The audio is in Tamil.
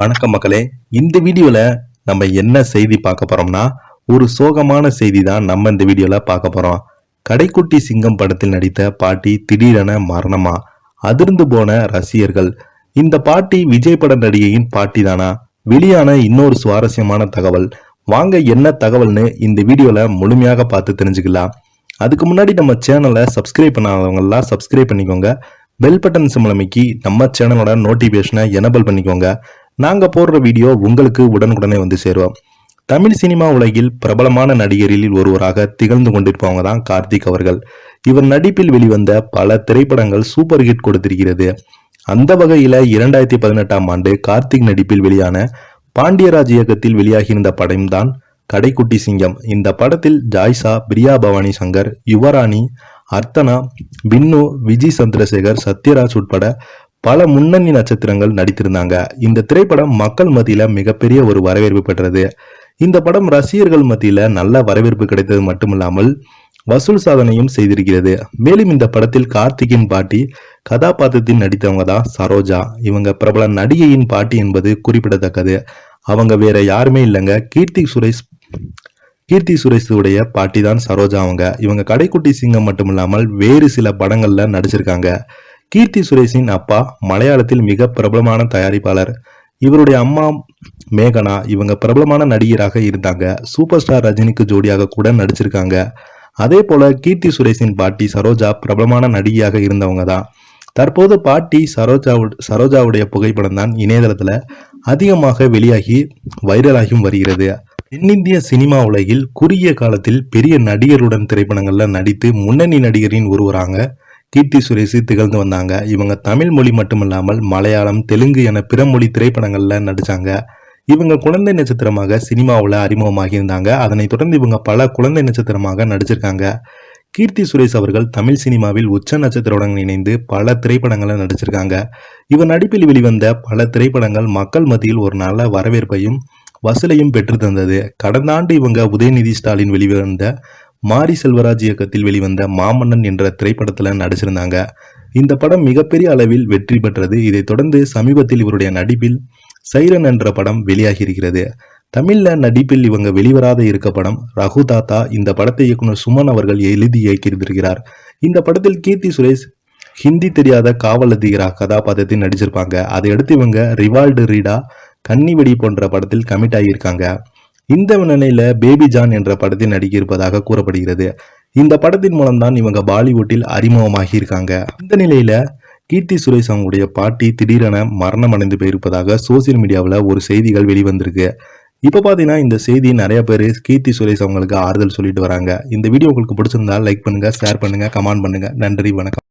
வணக்கம் மக்களே. இந்த வீடியோவில் நம்ம என்ன செய்தி பார்க்க போகிறோம்னா ஒரு சோகமான செய்தி தான் நம்ம இந்த வீடியோவில் பார்க்க போகிறோம் கடைக்குட்டி சிங்கம் படத்தில் நடித்த பாட்டி திடீரென மரணமா? அதிர்ந்து போன ரசிகர்கள். இந்த பாட்டி விஜய் பட நடிகையின் பாட்டி தானா வெளியான இன்னொரு சுவாரஸ்யமான தகவல். வாங்க என்ன தகவல்னு இந்த வீடியோவில் முழுமையாக பார்த்து தெரிஞ்சுக்கலாம். அதுக்கு முன்னாடி நம்ம சேனலை சப்ஸ்கிரைப் பண்ணாதவங்கெல்லாம் சப்ஸ்கிரைப் பண்ணிக்கோங்க. பெல் பட்டன் சிம்லமைக்கு நம்ம சேனலோட நோட்டிஃபிகேஷனை எனபிள் பண்ணிக்கோங்க. நாங்க போடுற வீடியோ உங்களுக்கு உடனுக்குடனே வந்து சேருவோம் தமிழ் சினிமா உலகில் பிரபலமான நடிகரில் ஒருவராக திகழ்ந்து கொண்டிருப்பவங்க தான் கார்த்திக் அவர்கள். இவர் நடிப்பில் வெளிவந்த பல திரைப்படங்கள் சூப்பர் ஹிட் கொடுத்திருக்கிறது. அந்த வகையில இரண்டாயிரத்தி பதினெட்டாம் ஆண்டு கார்த்திக் நடிப்பில் வெளியான பாண்டியராஜ் இயக்கத்தில் வெளியாகியிருந்த படம்தான் கடைக்குட்டி சிங்கம். இந்த படத்தில் ஜாய்சா பிரியா பவானி சங்கர் யுவராணி அர்த்தனா பின்னு விஜய் சந்திரசேகர் சத்யராஜ் உட்பட பல முன்னணி நட்சத்திரங்கள் நடித்திருந்தாங்க. இந்த திரைப்படம் மக்கள் மத்தியில மிகப்பெரிய ஒரு வரவேற்பு பெற்றது. இந்த படம் ரசிகர்கள் மத்தியில நல்ல வரவேற்பு கிடைத்தது மட்டுமில்லாமல் வசூல் சாதனையும் செய்திருக்கிறது. மேலும் இந்த படத்தில் கார்த்திகின் பாட்டி கதாபாத்திரத்தில் நடித்தவங்க தான் சரோஜா. இவங்க பிரபல நடிகையின் பாட்டி என்பது குறிப்பிடத்தக்கது. அவங்க வேற யாருமே இல்லைங்க. கீர்த்தி சுரேஷ் கீர்த்தி சுரேஷுடைய பாட்டி தான் சரோஜா அவங்க. இவங்க கடைக்குட்டி சிங்கம் மட்டும் இல்லாமல் வேறு சில படங்கள்ல நடிச்சிருக்காங்க. கீர்த்தி சுரேஷின் அப்பா மலையாளத்தில் மிக பிரபலமான தயாரிப்பாளர். இவருடைய அம்மா மேகனா இவங்க பிரபலமான நடிகராக இருந்தாங்க. சூப்பர் ஸ்டார் ரஜினிக்கு ஜோடியாக கூட நடிச்சிருக்காங்க. அதே போல கீர்த்தி சுரேஷின் பாட்டி சரோஜா பிரபலமான நடிகையாக இருந்தவங்க தான். தற்போது பாட்டி சரோஜா சரோஜாவுடைய புகைப்படம் தான் இணையதளத்துல அதிகமாக வெளியாகி வைரலாகியும் வருகிறது. தென்னிந்திய சினிமா உலகில் குறுகிய காலத்தில் பெரிய நடிகருடன் திரைப்படங்களில் நடித்து முன்னணி நடிகரின் ஒருவராங்க கீர்த்தி சுரேஷ் திகழ்ந்து வந்தாங்க. இவங்க தமிழ் மொழி மட்டுமில்லாமல் மலையாளம் தெலுங்கு என பிற மொழி திரைப்படங்களில் நடித்தாங்க இவங்க குழந்தை நட்சத்திரமாக சினிமாவில் அறிமுகமாகி இருந்தாங்க அதனைத் தொடர்ந்து இவங்க பல குழந்தை நட்சத்திரமாக நடிச்சிருக்காங்க. கீர்த்தி சுரேஷ் அவர்கள் தமிழ் சினிமாவில் உச்ச நட்சத்திரத்துடன் இணைந்து பல திரைப்படங்களை நடிச்சிருக்காங்க. இவர் நடிப்பில் வெளிவந்த பல திரைப்படங்கள் மக்கள் மத்தியில் ஒரு நல்ல வரவேற்பையும் வசூலையும் பெற்று தந்தது. கடந்த ஆண்டு இவங்க உதயநிதி ஸ்டாலின் வெளிவந்த மாரி செல்வராஜ் இயக்கத்தில் வெளிவந்த மாமன்னன் என்ற திரைப்படத்தில் நடிச்சிருந்தாங்க. இந்த படம் மிகப்பெரிய அளவில் வெற்றி பெற்றது. இதைத் தொடர்ந்து சமீபத்தில் இவருடைய நடிப்பில் சைரன் என்ற படம் வெளியாகி இருக்கிறது தமிழ்ல நடிப்பில் இவங்க வெளிவராத இருக்க படம் ரகு தாத்தா. இந்த படத்தை இயக்குனர் சுமன் அவர்கள் எழுதி இயக்கியிருந்திருக்கிறார். இந்த படத்தில் கீர்த்தி சுரேஷ் ஹிந்தி தெரியாத காவல் அதிகரா கதாபாத்திரத்தில் நடிச்சிருப்பாங்க. அதையடுத்து இவங்க ரிவால்டு ரீடா கன்னிவெடி போன்ற படத்தில் கமிட் ஆகியிருக்காங்க. இந்த நிலையில பேபி ஜான் என்ற படத்தில் நடிக்க இருப்பதாக கூறப்படுகிறது. இந்த படத்தின் மூலம்தான் இவங்க பாலிவுட்டில் அறிமுகமாகி இருக்காங்க இந்த நிலையில கீர்த்தி சுரேஷ் அவங்களுடைய பாட்டி திடீரென மரணம் அடைந்து போயிருப்பதாக சோசியல் மீடியாவில் ஒரு செய்திகள் வெளிவந்திருக்கு. இப்போ பார்த்தீங்கன்னா இந்த செய்தி நிறைய பேர் கீர்த்தி சுரேஷ் அவங்களுக்கு ஆறுதல் சொல்லிட்டு வராங்க. இந்த வீடியோ உங்களுக்கு பிடிச்சிருந்தா லைக் பண்ணுங்க ஷேர் பண்ணுங்க கமெண்ட் பண்ணுங்க. நன்றி வணக்கம்.